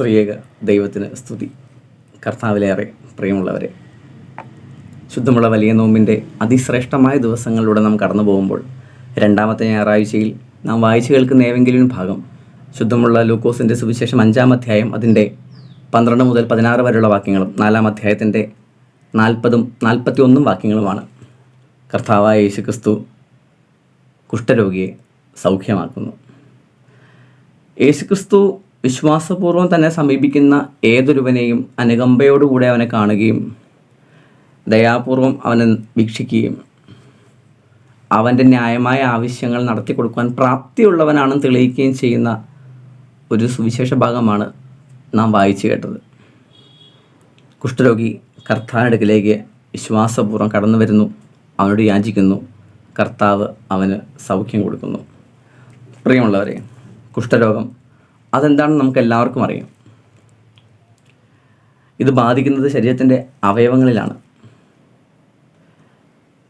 ത്രിയേക ദൈവത്തിന് സ്തുതി. കർത്താവിലേറെ പ്രിയമുള്ളവരെ ശുദ്ധമുള്ള വലിയ നോമ്പിന്റെ അതിശ്രേഷ്ഠമായ ദിവസങ്ങളിലൂടെ നാം കടന്നു പോകുമ്പോൾ രണ്ടാമത്തെ ഞായറാഴ്ചയിൽ നാം വായിച്ചു കേൾക്കുന്ന ഏതെങ്കിലും ഭാഗം ശുദ്ധമുള്ള ലൂക്കോസിന്റെ സുവിശേഷം അഞ്ചാം അധ്യായം അതിന്റെ പന്ത്രണ്ട് മുതൽ പതിനാറ് വരെയുള്ള വാക്യങ്ങളും നാലാം അധ്യായത്തിന്റെ നാൽപ്പതും നാൽപ്പത്തി ഒന്നും വാക്യങ്ങളുമാണ്. കർത്താവായ യേശുക്രിസ്തു കുഷ്ഠരോഗിയെ സൗഖ്യമാക്കുന്നു. യേശുക്രിസ്തു വിശ്വാസപൂർവം തന്നെ സമീപിക്കുന്ന ഏതൊരുവനെയും അനുകമ്പയോടുകൂടെ അവനെ കാണുകയും ദയാപൂർവം അവനെ വീക്ഷിക്കുകയും അവന്റെ ന്യായമായ ആവശ്യങ്ങൾ നടത്തി കൊടുക്കുവാൻ പ്രാപ്തിയുള്ളവനാണെന്ന് തെളിയിക്കുകയും ചെയ്യുന്ന ഒരു സുവിശേഷ ഭാഗമാണ് നാം വായിച്ചു കേട്ടത്. കുഷ്ഠരോഗി കർത്താവിനടുക്കിലേക്ക് വിശ്വാസപൂർവം കടന്നു വരുന്നു. അവനോട് യാചിക്കുന്നു. കർത്താവ് അവന് സൗഖ്യം കൊടുക്കുന്നു. പ്രിയമുള്ളവരെ കുഷ്ഠരോഗം അതെന്താണെന്ന് നമുക്ക് എല്ലാവർക്കും അറിയാം. ഇത് ബാധിക്കുന്നത് ശരീരത്തിന്റെ അവയവങ്ങളിലാണ്.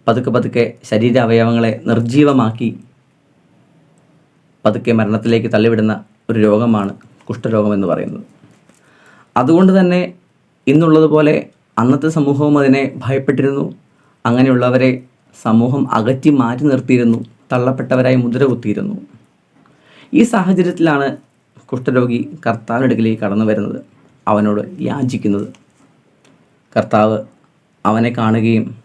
പതുക്കെ പതുക്കെ ശരീര അവയവങ്ങളെ നിർജീവമാക്കി പതുക്കെ മരണത്തിലേക്ക് തള്ളിവിടുന്ന ഒരു രോഗമാണ് കുഷ്ഠരോഗം എന്ന് പറയുന്നത്. അതുകൊണ്ട് തന്നെ ഇന്നുള്ളതുപോലെ അന്നത്തെ സമൂഹവും അതിനെ ഭയപ്പെട്ടിരുന്നു. അങ്ങനെയുള്ളവരെ സമൂഹം അകറ്റി മാറ്റി നിർത്തിയിരുന്നു. തള്ളപ്പെട്ടവരായി മുദ്ര കുത്തിയിരുന്നു ഈ സാഹചര്യത്തിലാണ് കുഷ്ഠരോഗി കർത്താവിനടുക്കിലേക്ക് കടന്നു വരുന്നത് അവനോട് യാചിക്കുന്നത്. കർത്താവ് അവനെ കാണുകയും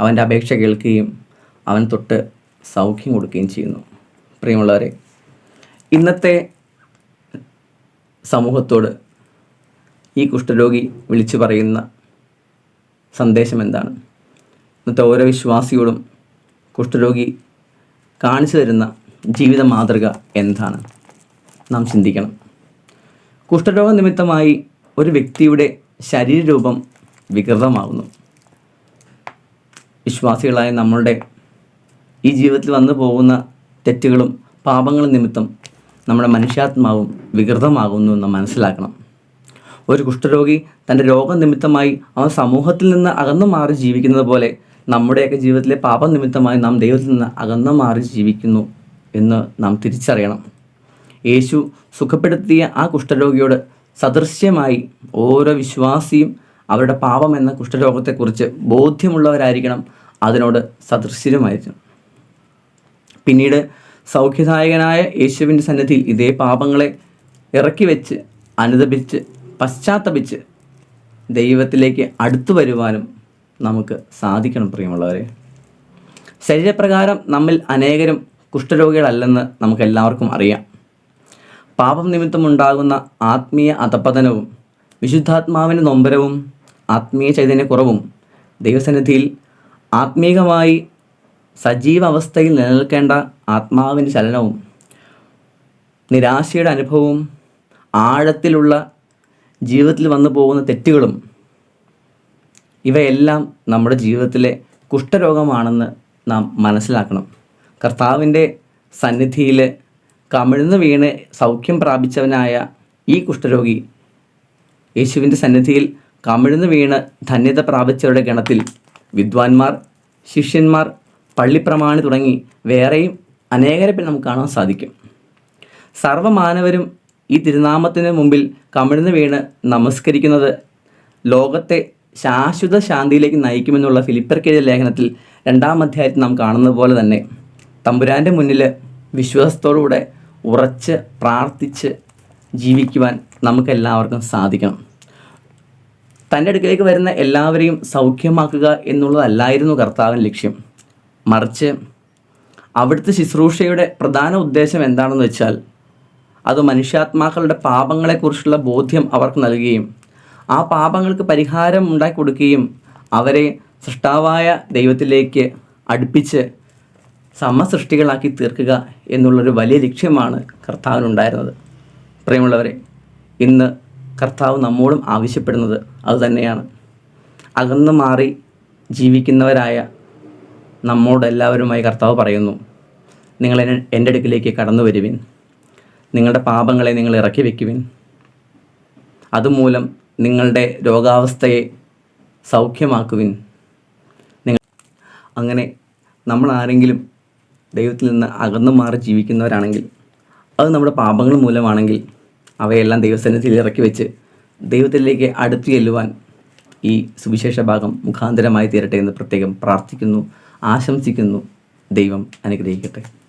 അവന്റെ അപേക്ഷ കേൾക്കുകയും അവൻ തൊട്ട് സൗഖ്യം കൊടുക്കുകയും ചെയ്യുന്നു. പ്രിയമുള്ളവരെ ഇന്നത്തെ സമൂഹത്തോട് ഈ കുഷ്ഠരോഗി വിളിച്ചു പറയുന്ന സന്ദേശം എന്താണ്? ഇന്നത്തെ ഓരോ വിശ്വാസിയോടും കുഷ്ഠരോഗി കാണിച്ചു തരുന്ന ജീവിത മാതൃക എന്താണ്? നാം ചിന്തിക്കണം. കുഷ്ഠരോഗ നിമിത്തമായി ഒരു വ്യക്തിയുടെ ശരീരരൂപം വികൃതമാകുന്നു വിശ്വാസികളായ നമ്മളുടെ ഈ ജീവിതത്തിൽ വന്നു പോകുന്ന തെറ്റുകളും പാപങ്ങളും നിമിത്തം നമ്മുടെ മനുഷ്യാത്മാവും വികൃതമാകുന്നു എന്ന് മനസ്സിലാക്കണം. ഒരു കുഷ്ഠരോഗി തന്റെ രോഗം നിമിത്തമായി അവൻ സമൂഹത്തിൽ നിന്ന് അകന്നു മാറി ജീവിക്കുന്നത് പോലെ നമ്മുടെയൊക്കെ ജീവിതത്തിലെ പാപം നിമിത്തമായി നാം ദൈവത്തിൽ നിന്ന് അകന്നു മാറി ജീവിക്കുന്നു എന്ന് നാം തിരിച്ചറിയണം. യേശു സുഖപ്പെടുത്തിയ ആ കുഷ്ഠരോഗിയോട് സദൃശ്യമായി ഓരോ വിശ്വാസിയും അവരുടെ പാപം എന്ന കുഷ്ഠരോഗത്തെക്കുറിച്ച് ബോധ്യമുള്ളവരായിരിക്കണം അതിനോട് സദൃശ്യരുമായിരിക്കണം. പിന്നീട് സൗഖ്യദായകനായ യേശുവിന്റെ സന്നിധിയിൽ ഇതേ പാപങ്ങളെ ഇറക്കി വെച്ച് അനുദപിച്ച് പശ്ചാത്തപിച്ച് ദൈവത്തിലേക്ക് അടുത്തു വരുവാനും നമുക്ക് സാധിക്കണം പ്രിയമുള്ളവരെ. ശരീരപ്രകാരം നമ്മിൽ അനേകരും കുഷ്ഠരോഗികളല്ലെന്ന് നമുക്കെല്ലാവർക്കും അറിയാം. പാപം നിമിത്തമുണ്ടാകുന്ന ആത്മീയ അധപതനവും വിശുദ്ധാത്മാവിന്റെ നൊമ്പരവും ആത്മീയ ചൈതന്യക്കുറവും ദൈവസന്നിധിയിൽ ആത്മീകമായി സജീവ അവസ്ഥയിൽ നിലനിൽക്കേണ്ട ആത്മാവിന്റെ ചലനവും നിരാശയുടെ അനുഭവവും ആഴത്തിലുള്ള ജീവിതത്തിൽ വന്നു പോകുന്ന തെറ്റുകളും ഇവയെല്ലാം നമ്മുടെ ജീവിതത്തിലെ കുഷ്ഠരോഗമാണെന്ന് നാം മനസ്സിലാക്കണം. കർത്താവിന്റെ സന്നിധിയിൽ കമിഴ്ന്ന് വീണ് സൗഖ്യം പ്രാപിച്ചവനായ ഈ കുഷ്ഠരോഗി യേശുവിന്റെ സന്നിധിയിൽ കമിഴ്ന്ന് വീണ് ധന്യത പ്രാപിച്ചവരുടെ ഗണത്തിൽ വിദ്വാൻമാർ ശിഷ്യന്മാർ പള്ളിപ്രമാണി തുടങ്ങി വേറെയും അനേകരെ നമുക്ക് കാണാൻ സാധിക്കും. സർവമാനവരും ഈ തിരുനാമത്തിന് മുമ്പിൽ കമിഴ്ന്ന് വീണ് നമസ്കരിക്കുന്നത് ലോകത്തെ ശാശ്വത ശാന്തിയിലേക്ക് നയിക്കുമെന്നുള്ള ഫിലിപ്പർക്കെഴുതിയ ലേഖനത്തിൽ രണ്ടാം അധ്യായത്തിൽ നാം കാണുന്നത് പോലെ തന്നെ തമ്പുരാന്റെ മുന്നിൽ വിശ്വാസത്തോടുകൂടെ ഉറച്ച് പ്രാർത്ഥിച്ച് ജീവിക്കുവാൻ നമുക്കെല്ലാവർക്കും സാധിക്കണം. തന്റെ അടുക്കിലേക്ക് വരുന്ന എല്ലാവരെയും സൗഖ്യമാക്കുക എന്നുള്ളതല്ലായിരുന്നു കർത്താവിന്റെ ലക്ഷ്യം. മറിച്ച് അവിടുത്തെ ശുശ്രൂഷയുടെ പ്രധാന ഉദ്ദേശം എന്താണെന്ന് വെച്ചാൽ അത് മനുഷ്യാത്മാക്കളുടെ പാപങ്ങളെക്കുറിച്ചുള്ള ബോധ്യം അവർക്ക് നൽകുകയും ആ പാപങ്ങൾക്ക് പരിഹാരം ഉണ്ടാക്കി കൊടുക്കുകയും അവരെ സൃഷ്ടാവായ ദൈവത്തിലേക്ക് അടുപ്പിച്ച് സമസൃഷ്ടികളാക്കി തീർക്കുക എന്നുള്ളൊരു വലിയ ലക്ഷ്യമാണ് കർത്താവിനുണ്ടായിരുന്നത്. പ്രിയമുള്ളവരെ ഇന്ന് കർത്താവ് നമ്മോടും ആവശ്യപ്പെടുന്നത് അതുതന്നെയാണ് അകന്നു മാറി ജീവിക്കുന്നവരായ നമ്മോടെല്ലാവരുമായി കർത്താവ് പറയുന്നു നിങ്ങൾ എന്റെ അടുക്കിലേക്ക് കടന്നു വരുവിൻ. നിങ്ങളുടെ പാപങ്ങളെ നിങ്ങൾ ഇറക്കി വയ്ക്കുവിൻ അതുമൂലം നിങ്ങളുടെ രോഗാവസ്ഥയെ സൗഖ്യമാക്കുവിൻ. നിങ്ങൾ അങ്ങനെ നമ്മൾ ആരെങ്കിലും ദൈവത്തിൽ നിന്ന് അകന്നു മാറി ജീവിക്കുന്നവരാണെങ്കിൽ അത് നമ്മുടെ പാപങ്ങൾ മൂലമാണെങ്കിൽ അവയെല്ലാം ദൈവസന്നിധിയിൽ ഇറക്കി വെച്ച് ദൈവത്തിലേക്ക് അടുത്തു ചെല്ലുവാൻ ഈ സുവിശേഷ ഭാഗം മുഖാന്തരമായി തീരട്ടെ എന്ന് പ്രത്യേകം പ്രാർത്ഥിക്കുന്നു ആശംസിക്കുന്നു. ദൈവം അനുഗ്രഹിക്കട്ടെ.